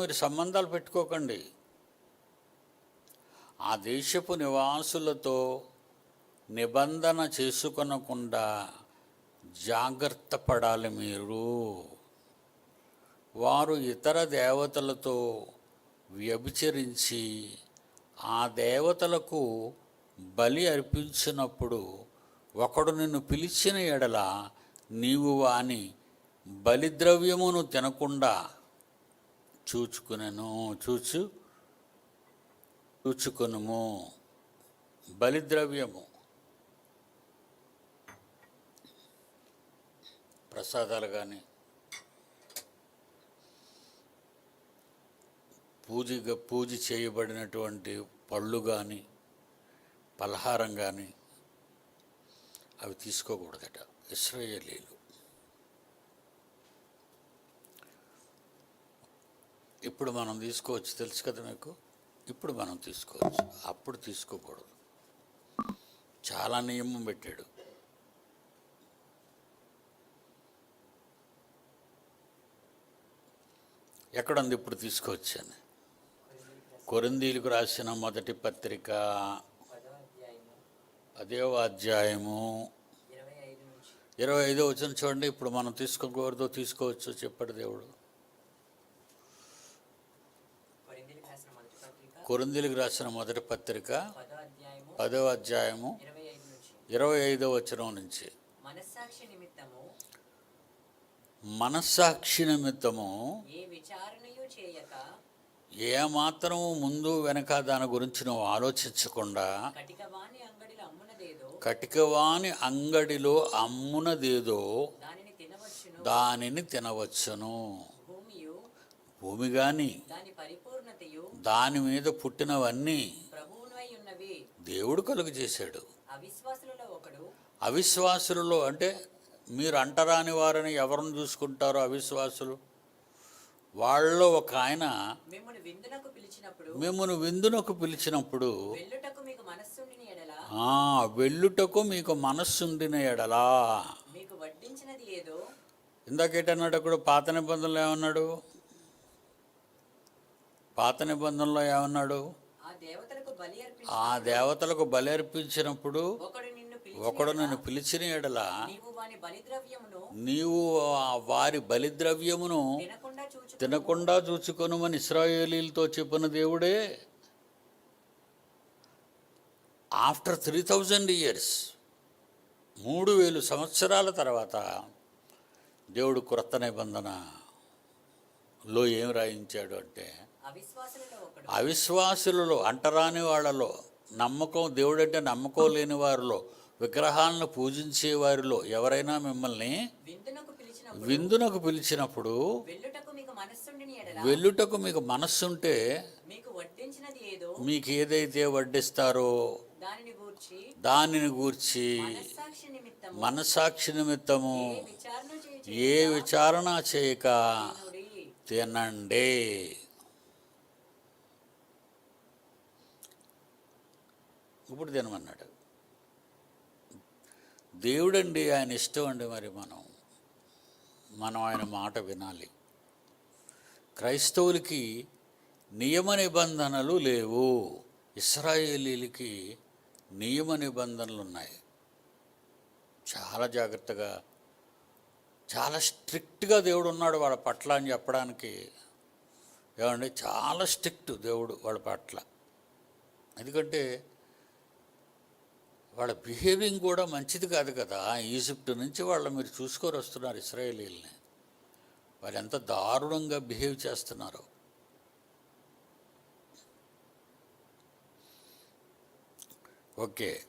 మీరు సంబంధాలు పెట్టుకోకండి. ఆ దేశపు నివాసులతో నిబంధన చేసుకొనకుండా జాగ్రత్త పడాలి మీరు. వారు ఇతర దేవతలతో వ్యభిచరించి ఆ దేవతలకు బలి అర్పించినప్పుడు ఒకడు నిన్ను పిలిచిన ఎడల నీవు వాని బలిద్రవ్యమును తినకుండా చూచుకునను చూచు చూచుకొనుము బలిద్రవ్యము. ప్రసాదాలు కానీ పూజగా పూజ చేయబడినటువంటి పళ్ళు కానీ పలహారం కానీ అవి తీసుకోకూడదట. ఇస్రాయేలీలు ఇప్పుడు మనం తీసుకోవచ్చు. తెలుసు కదా మీకు? ఇప్పుడు మనం తీసుకోవచ్చు. అప్పుడు తీసుకోకూడదు. చాలా నియమం పెట్టాడు. ఎక్కడుంది ఇప్పుడు తీసుకొచ్చాను కొరిందీలకు రాసిన మొదటి పత్రిక పదవ అధ్యాయము. ఇరవై ఐదో వచ్చిన చూడండి. ఇప్పుడు మనం తీసుకోకూడదో తీసుకోవచ్చు చెప్పాడు దేవుడు కొరింథీయులకు రాసిన మొదటి పత్రిక కొరిందీలకు రాసిన మొదటి పత్రిక పదవ అధ్యాయము ఇరవై ఐదవ ఐదో వచనం నుంచి. మనస్సాక్షి నిమిత్తము ఏ మాత్రం ఏమాత్రము ముందు వెనక దాని గురించి నువ్వు ఆలోచించకుండా కటికవాణి అంగడిలో అమ్మునదేదో దానిని తినవచ్చును. భూమి కానీ దాని మీద పుట్టినవన్నీ దేవుడు కలుగు చేశాడు అవిశ్వాసులలో అంటే మీరు అంటరాని వారిని ఎవరిని చూసుకుంటారో అవిశ్వాసులు? వాళ్ళలో ఒక ఆయన మిమ్మల్ని విందునకు పిలిచినప్పుడు వెళ్ళుటకు మీకు మనస్సుండిని ఎడల ఇందాకేటన్నాడు అక్కడ పాత నిబంధనలో ఏమన్నాడు? పాత నిబంధనలో ఏమన్నాడు? ఆ దేవతలకు బలి అర్పించినప్పుడు ఒకడు నిన్ను పిలిచిన ఎడల నీవు వారి బలిద్రవ్యమును తినకుండా చూచు తినకుండా చూచుకొనుమని ఇస్రాయేలీలతో చెప్పిన దేవుడే. ఆఫ్టర్ త్రీ థౌజండ్ ఇయర్స్ మూడు వేలు సంవత్సరాల తర్వాత దేవుడు క్రొత్త నిబంధనలో ఏం రాయించాడు అంటే అవిశ్వాసులలో అంటరాని వాళ్ళలో నమ్మకం దేవుడంటే నమ్మకం లేని వారిలో విగ్రహాలను పూజించే వారిలో ఎవరైనా మిమ్మల్ని విందునకు పిలిచిన విందునకు పిలిచినప్పుడు వెళ్ళుటకు మీకు మనస్సుంటే మీకు ఏదైతే వడ్డిస్తారో దానిని గూర్చి మనస్సాక్షి నిమిత్తము ఏ విచారణ చేయక. తినండి. ఇప్పుడు తినమన్నాడు. దేవుడండి ఆయన ఇష్టం అండి మరి మనం. మనం ఆయన మాట వినాలి. క్రైస్తవులకి నియమ నిబంధనలు లేవు. ఇస్రాయేలీలకి నియమ నిబంధనలు ఉన్నాయి. చాలా జాగ్రత్తగా చాలా స్ట్రిక్ట్గా దేవుడు ఉన్నాడు వాళ్ళ పట్ల అని చెప్పడానికి ఏమండి? చాలా స్ట్రిక్ట్ దేవుడు వాళ్ళ పట్ల. ఎందుకంటే వాళ్ళ బిహేవింగ్ కూడా మంచిది కాదు కదా. ఈజిప్ట్ నుంచి వాళ్ళు మీరు చూసుకొని వస్తున్నారు ఇస్రాయేలీల్ని. వాళ్ళు ఎంత దారుణంగా బిహేవ్ చేస్తున్నారు. ఓకే.